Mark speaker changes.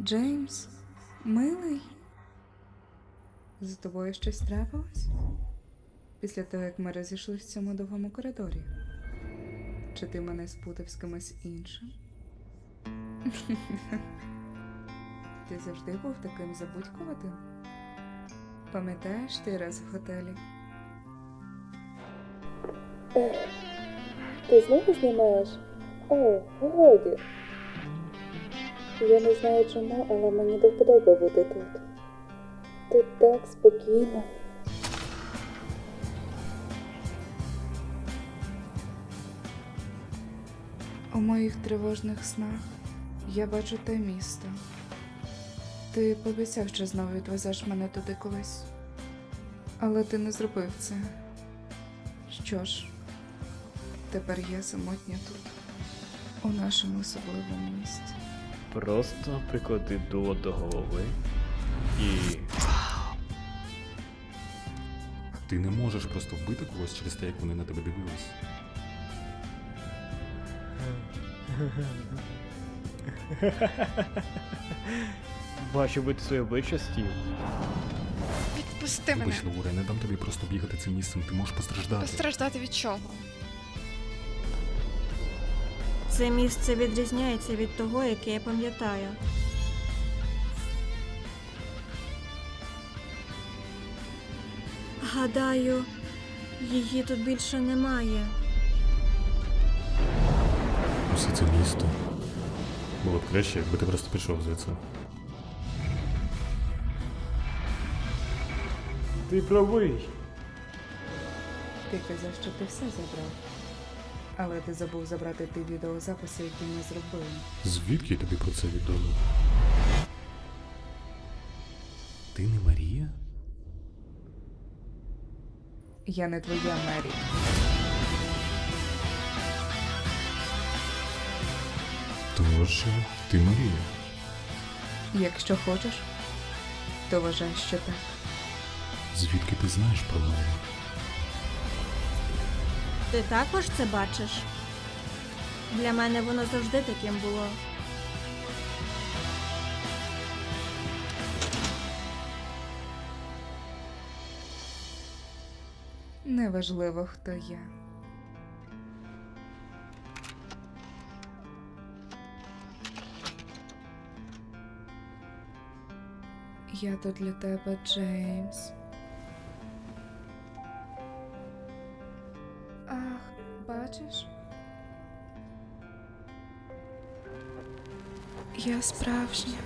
Speaker 1: Джеймс, милий. З тобою щось трапилось? Після того, як ми розійшлися в цьому довгому коридорі. Чи ти мене спутав з кимось іншим? ти завжди був таким забудькуватим? Пам'ятаєш ти раз в готелі?
Speaker 2: Ти знову знімаєш? О, годі. Я не знаю чому, але мені до вподоби бути тут. Тут так спокійно.
Speaker 1: У моїх тривожних снах я бачу те місто. Ти пообіцяв, що знову відвезеш мене туди колись. Але ти не зробив це. Що ж, тепер я самотня тут, у нашому особливому місті.
Speaker 3: Просто приклади дуло до голови і.
Speaker 4: Ти не можеш просто вбити когось через те, як вони на тебе дивились.
Speaker 3: Бачу бити своє обличчя стів.
Speaker 5: Відпусти мене.
Speaker 4: Вибач, Лаура, я не дам тобі просто бігати цим місцем, ти можеш постраждати.
Speaker 5: Постраждати від чого?
Speaker 6: Це місце відрізняється від того, яке я пам'ятаю. Гадаю, її тут більше немає.
Speaker 4: Усе це місто. Було б краще, якби ти просто пішов звідси.
Speaker 3: Ти правий.
Speaker 1: Ти казав, що ти все забрав. Але ти забув забрати ті відеозаписи, які ми зробили.
Speaker 4: Звідки тобі про це відомо? Ти не Марія?
Speaker 1: Я не твоя Мері.
Speaker 4: Тож, ти Марія.
Speaker 1: Якщо хочеш, то вважай, що так.
Speaker 4: Звідки ти знаєш про мене?
Speaker 6: Ти також це бачиш? Для мене воно завжди таким було.
Speaker 1: Неважливо, хто я. Я тут для тебе, Джеймс. Ах, бачиш? Я справжня.